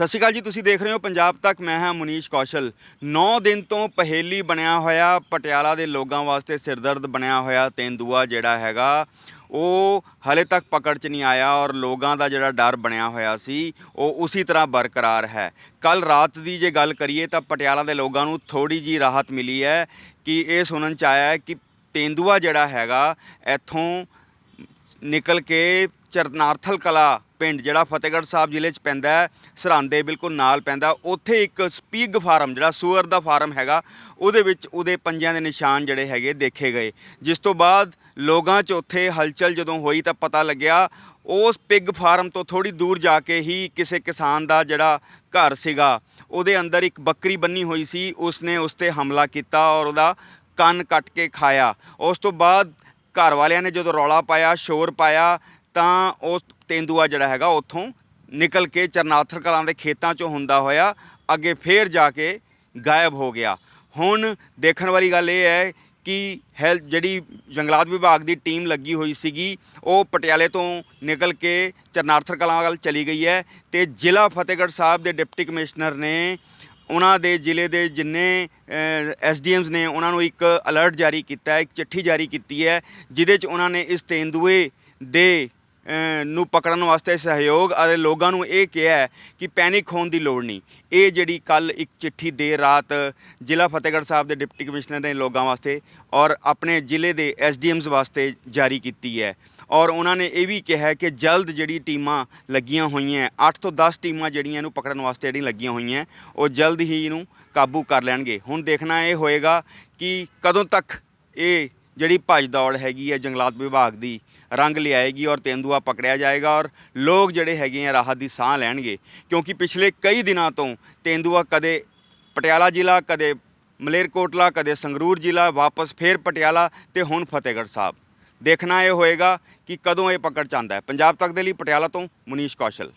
ਸਤਿ ਸ਼੍ਰੀ ਅਕਾਲ ਜੀ, ਤੁਸੀਂ ਦੇਖ ਰਹੇ ਹੋ ਪੰਜਾਬ ਤੱਕ। ਮੈਂ ਹਾਂ ਮੁਨੀਸ਼ ਕੌਸ਼ਲ। 9 ਦਿਨ ਤੋਂ ਪਹੇਲੀ ਬਣਿਆ ਹੋਇਆ, ਪਟਿਆਲਾ ਦੇ ਲੋਕਾਂ ਵਾਸਤੇ ਸਿਰਦਰਦ ਬਣਿਆ ਹੋਇਆ ਤੇਂਦੂਆ ਜਿਹੜਾ ਹੈਗਾ, ਉਹ ਹਲੇ ਤੱਕ ਪਕੜ 'ਚ ਨਹੀਂ ਆਇਆ ਔਰ ਲੋਕਾਂ ਦਾ ਜਿਹੜਾ ਡਰ ਬਣਿਆ ਹੋਇਆ ਸੀ, ਉਹ ਉਸੇ ਤਰ੍ਹਾਂ ਬਰਕਰਾਰ ਹੈ। ਕੱਲ ਰਾਤ ਦੀ ਜੇ ਗੱਲ ਕਰੀਏ ਤਾਂ ਪਟਿਆਲਾ ਦੇ ਲੋਕਾਂ ਨੂੰ ਥੋੜੀ ਜੀ ਰਾਹਤ ਮਿਲੀ ਹੈ ਕਿ ਇਹ ਸੁਣਨ 'ਚ ਆਇਆ ਹੈ ਕਿ ਤੇਂਦੂਆ ਜਿਹੜਾ ਹੈਗਾ, ਇੱਥੋਂ ਨਿਕਲ ਕੇ ਚਰਨਾਰਥਲ ਕਲਾ ਪਿੰਡ, ਜਿਹੜਾ ਫਤਿਹਗੜ੍ਹ ਸਾਹਿਬ ਜ਼ਿਲ੍ਹੇ 'ਚ ਪੈਂਦਾ ਹੈ, ਸਰਹੰਦ ਦੇ ਬਿਲਕੁਲ ਨਾਲ ਪੈਂਦਾ। ਉੱਥੇ ਇੱਕ ਸਪੀਗ ਫਾਰਮ, ਜਿਹੜਾ ਸੂਅਰ ਦਾ ਫਾਰਮ ਹੈਗਾ, ਉਹਦੇ ਵਿੱਚ ਉਹਦੇ ਪੰਜਿਆਂ ਦੇ ਨਿਸ਼ਾਨ ਜਿਹੜੇ ਹੈਗੇ ਦੇਖੇ ਗਏ। ਜਿਸ ਤੋਂ ਬਾਅਦ ਲੋਕਾਂ 'ਚ ਉੱਥੇ ਹਲਚਲ ਜਦੋਂ ਹੋਈ ਤਾਂ ਪਤਾ ਲੱਗਿਆ, ਉਸ ਪਿਗ ਫਾਰਮ ਤੋਂ ਥੋੜੀ ਦੂਰ ਜਾ ਕੇ ਹੀ ਕਿਸੇ ਕਿਸਾਨ ਦਾ ਜਿਹੜਾ ਘਰ ਸੀਗਾ, ਉਹਦੇ ਅੰਦਰ ਇੱਕ ਬੱਕਰੀ ਬੰਨੀ ਹੋਈ ਸੀ, ਉਸਨੇ ਉਸ ਤੇ ਹਮਲਾ ਕੀਤਾ ਔਰ ਉਹਦਾ ਕੰਨ ਕੱਟ ਕੇ ਖਾਇਆ। ਉਸ ਤੋਂ ਬਾਅਦ ਘਰ ਵਾਲਿਆਂ ਨੇ ਜਦੋਂ ਰੌਲਾ ਪਾਇਆ, ਸ਼ੋਰ ਪਾਇਆ, ਤਾਂ ਉਸ ਤੇਂਦੂਆ ਜਿਹੜਾ ਹੈਗਾ ਉੱਥੋਂ ਨਿਕਲ ਕੇ ਚਰਨਾਥਰ ਕਲਾਂ ਦੇ ਖੇਤਾਂ 'ਚੋਂ ਹੁੰਦਾ ਹੋਇਆ, ਅੱਗੇ ਫੇਰ ਜਾ ਕੇ ਗਾਇਬ ਹੋ ਗਿਆ। ਹੁਣ ਦੇਖਣ ਵਾਲੀ ਗੱਲ ਇਹ ਹੈ ਕਿ ਹੈਲ ਜਿਹੜੀ ਜੰਗਲਾਤ ਵਿਭਾਗ ਦੀ ਟੀਮ ਲੱਗੀ ਹੋਈ ਸੀਗੀ, ਉਹ ਪਟਿਆਲੇ ਤੋਂ ਨਿਕਲ ਕੇ ਚਰਨਾਰਥਰ ਕਲਾਂ ਵੱਲ ਚਲੀ ਗਈ ਹੈ ਤੇ ਜ਼ਿਲ੍ਹਾ ਫਤਿਹਗੜ੍ਹ ਸਾਹਿਬ ਦੇ ਡਿਪਟੀ ਕਮਿਸ਼ਨਰ ਨੇ ਉਹਨਾਂ ਦੇ ਜ਼ਿਲ੍ਹੇ ਦੇ ਜਿੰਨੇ ਐਸਡੀਐਮਸ ਨੇ, ਉਹਨਾਂ ਨੂੰ ਇੱਕ ਅਲਰਟ ਜਾਰੀ ਕੀਤਾ ਹੈ ਇੱਕ ਚਿੱਠੀ ਜਾਰੀ ਕੀਤੀ ਹੈ, ਜਿਹਦੇ 'ਚ ਉਹਨਾਂ ਨੇ ਇਸ ਤੇਂਦੂਏ ਦੇ ਨੂੰ ਪਕੜਨ ਵਾਸਤੇ ਸਹਿਯੋਗ ਅਤੇ ਲੋਕਾਂ ਨੂੰ ਇਹ ਕਿਹਾ ਹੈ ਕਿ ਪੈਨਿਕ ਹੋਣ ਦੀ ਲੋੜ ਨਹੀਂ। ਇਹ ਜਿਹੜੀ ਕੱਲ ਇੱਕ ਚਿੱਠੀ ਦੇਰ ਰਾਤ ਜ਼ਿਲ੍ਹਾ ਫਤਿਹਗੜ੍ਹ ਸਾਹਿਬ ਦੇ ਡਿਪਟੀ ਕਮਿਸ਼ਨਰ ਨੇ ਲੋਕਾਂ ਵਾਸਤੇ ਔਰ ਆਪਣੇ ਜ਼ਿਲ੍ਹੇ ਦੇ ਐਸਡੀਐਮਸ ਵਾਸਤੇ ਜਾਰੀ ਕੀਤੀ ਹੈ। ਔਰ ਉਹਨਾਂ ਨੇ ਇਹ ਵੀ ਕਿਹਾ ਕਿ ਜਲਦ ਜਿਹੜੀ ਟੀਮਾਂ ਲੱਗੀਆਂ ਹੋਈਆਂ 8 ਤੋਂ 10 ਟੀਮਾਂ ਜਿਹੜੀਆਂ ਇਹਨੂੰ ਪਕੜਨ ਵਾਸਤੇ ਜਿਹੜੀਆਂ ਲੱਗੀਆਂ ਹੋਈਆਂ, ਉਹ ਜਲਦ ਹੀ ਇਹਨੂੰ ਕਾਬੂ ਕਰ ਲੈਣਗੇ। ਹੁਣ ਦੇਖਣਾ ਇਹ ਹੋਏਗਾ ਕਿ ਕਦੋਂ ਤੱਕ ਇਹ ਜਿਹੜੀ ਭੱਜ ਦੌੜ ਹੈਗੀ ਹੈ ਜੰਗਲਾਤ ਵਿਭਾਗ ਦੀ ਰੰਗ ਲਿਆਏਗੀ ਔਰ ਤੇਂਦੂਆ ਪਕੜਿਆ ਜਾਏਗਾ ਔਰ ਲੋਕ ਜਿਹੜੇ ਹੈਗੇ ਆ ਰਾਹਤ ਦੀ ਸਾਹ ਲੈਣਗੇ। ਕਿਉਂਕਿ ਪਿਛਲੇ ਕਈ ਦਿਨਾਂ ਤੋਂ ਤੇਂਦੂਆ ਕਦੇ ਪਟਿਆਲਾ ਜ਼ਿਲ੍ਹਾ, ਕਦੇ ਮਲੇਰਕੋਟਲਾ, ਕਦੇ ਸੰਗਰੂਰ ਜ਼ਿਲ੍ਹਾ, ਵਾਪਸ ਫੇਰ ਪਟਿਆਲਾ ਤੇ ਹੁਣ ਫਤਿਹਗੜ੍ਹ ਸਾਹਿਬ। ਦੇਖਣਾ ਇਹ ਹੋਏਗਾ ਕਿ ਕਦੋਂ ਇਹ ਪਕੜ ਚ ਆਉਂਦਾ ਹੈ। ਪੰਜਾਬ ਤੱਕ ਦੇ ਲਈ ਪਟਿਆਲਾ ਤੋਂ ਮੁਨੀਸ਼ ਕੌਸ਼ਲ।